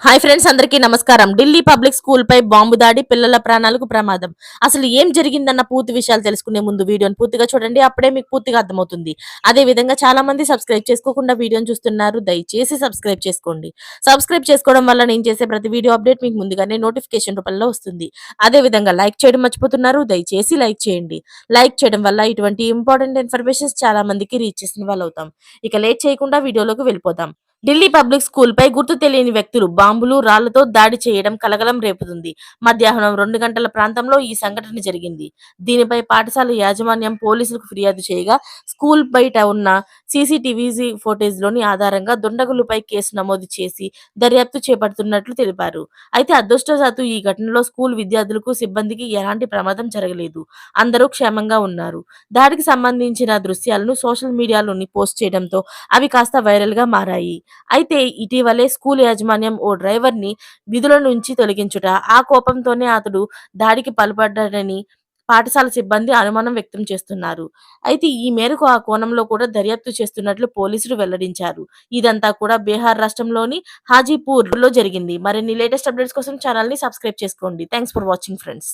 Hi friends అందరికీ నమస్కారం. Delhi public school పై బాంబు దాడి పిల్లల ప్రాణాలకు ప్రమాదం. అసలు ఏం జరిగిందన్న పూర్తి విషయాలు తెలుసుకునే ముందు వీడియోని పూర్తిగా చూడండి అప్పుడే మీకు పూర్తిగా అర్థమవుతుంది. అదే విధంగా చాలా మంది సబ్స్క్రైబ్ చేసుకోకుండా వీడియోని చూస్తున్నారు దయచేసి సబ్స్క్రైబ్ చేసుకోండి. సబ్స్క్రైబ్ చేసుకోవడం వల్ల నేను చేసే ప్రతి వీడియో అప్డేట్ మీకు ముందుగానే నోటిఫికేషన్ రూపంలో వస్తుంది. అదే విధంగా లైక్ చేయడం మర్చిపోతున్నారు దయచేసి లైక్ చేయండి. లైక్ చేయడం వల్ల ఇటువంటి ఇంపార్టెంట్ ఇన్ఫర్మేషన్స్ చాలా మందికి రీచ్ చేసిన వాళ్ళు అవుతాం ఇక లేట్ చేయకుండా వీడియోలోకి వెళ్ళిపోతాం ఢిల్లీ పబ్లిక్ స్కూల్ పై గుర్తు తెలియని వ్యక్తులు బాంబులు రాళ్ళతో దాడి చేయడం కలకలం రేపుతుంది. మధ్యాహ్నం రెండు గంటల ప్రాంతంలో ఈ సంఘటన జరిగింది. దీనిపై పాఠశాల యాజమాన్యం పోలీసులకు ఫిర్యాదు చేయగా స్కూల్ బయట ఉన్న సీసీటీవీ ఫోటేజ్లోని ఆధారంగా దుండగులపై కేసు నమోదు చేసి దర్యాప్తు చేపడుతున్నట్లు తెలిపారు. అయితే అదృష్టశాత్తు ఈ ఘటనలో స్కూల్ విద్యార్థులకు సిబ్బందికి ఎలాంటి ప్రమాదం జరగలేదు. అందరూ క్షేమంగా ఉన్నారు. దాడికి సంబంధించిన దృశ్యాలను సోషల్ మీడియాలోని పోస్ట్ చేయడంతో అవి కాస్త వైరల్గా మారాయి. అయితే ఇటీవలే స్కూల్ యాజమాన్యం ఓ డ్రైవర్ని విధుల నుంచి తొలగించుట ఆ కోపంతోనే అతడు దాడికి పాల్పడ్డాడని పాఠశాల సిబ్బంది అనుమానం వ్యక్తం చేస్తున్నారు. అయితే ఈ మేరకు ఆ కోణంలో కూడా దర్యాప్తు చేస్తున్నట్లు పోలీసులు వెల్లడించారు. ఇదంతా కూడా బీహార్ రాష్ట్రంలోని హాజీపూర్లో జరిగింది. మరిన్ని లేటెస్ట్ అప్డేట్స్ కోసం ఛానల్ని సబ్స్క్రైబ్ చేసుకోండి. Thanks for watching friends.